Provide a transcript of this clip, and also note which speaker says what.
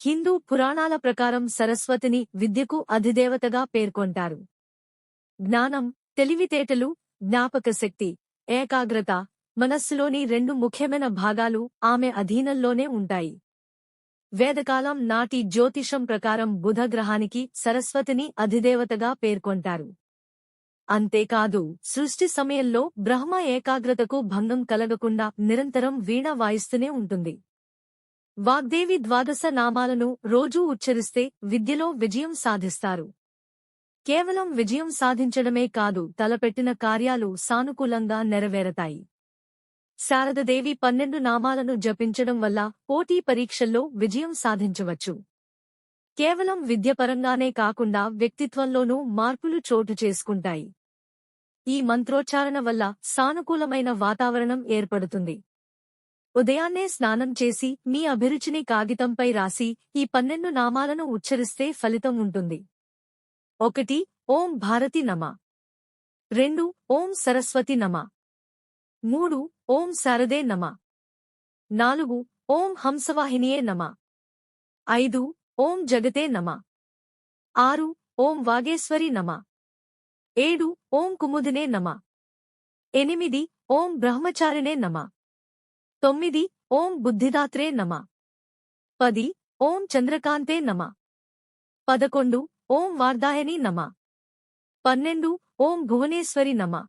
Speaker 1: హిందూ పురాణాల ప్రకారం సరస్వతిని విద్యకు అధిదేవతగా పేర్కొంటారు. జ్ఞానం తెలివితేటలు జ్ఞాపకశక్తి ఏకాగ్రత మనస్సులోని రెండు ముఖ్యమైన భాగాలు ఆమె అధీనంలోనే ఉంటాయి. వేదకాలం నాటి జ్యోతిషం ప్రకారం బుధ గ్రహానికి సరస్వతిని అధిదేవతగా పేర్కొంటారు. అంతేకాదు సృష్టి సమయంలో బ్రహ్మ ఏకాగ్రతకు భంగం కలగకుండా నిరంతరం వీణ వాయిస్తూనే ఉంటుంది. వాగ్దేవి ద్వాదశ నామాలను రోజూ ఉచ్చరిస్తే విద్యలో విజయం సాధిస్తారు. కేవలం విజయం సాధించడమే కాదు తలపెట్టిన కార్యాలు సానుకూలంగా నెరవేరతాయి. శారదదేవి పన్నెండు నామాలను జపించడం వల్ల పోటీ పరీక్షల్లో విజయం సాధించవచ్చు. కేవలం విద్యపరంగానే కాకుండా వ్యక్తిత్వంలోనూ మార్పులు చోటు చేసుకుంటాయి. ఈ మంత్రోచ్చారణ వల్ల సానుకూలమైన వాతావరణం ఏర్పడుతుంది. ఉదయాన్నే స్నానం చేసి మీ అభిరుచిని కాగితంపై రాసి ఈ పన్నెండు నామాలను ఉచ్చరిస్తే ఫలితం ఉంటుంది. ఒకటి ఓం భారతి నమ. రెండు ఓం సరస్వతి నమ. మూడు ఓం శారదే నమ. నాలుగు ఓం హంసవాహినియే నమ. ఐదు ఓం జగతే నమ. ఆరు ఓం వాగేశ్వరి నమ. ఏడు ఓం కుముదినే నమ. ఎనిమిది ఓం బ్రహ్మచారిణే నమ. తొమ్మిది ఓం బుద్ధిదాత్రే నమ. పది ఓం చంద్రకాంతే నమ. పదకొండు ఓం వార్దాయని నమ. పన్నెండు ఓం భువనేశ్వరి నమ.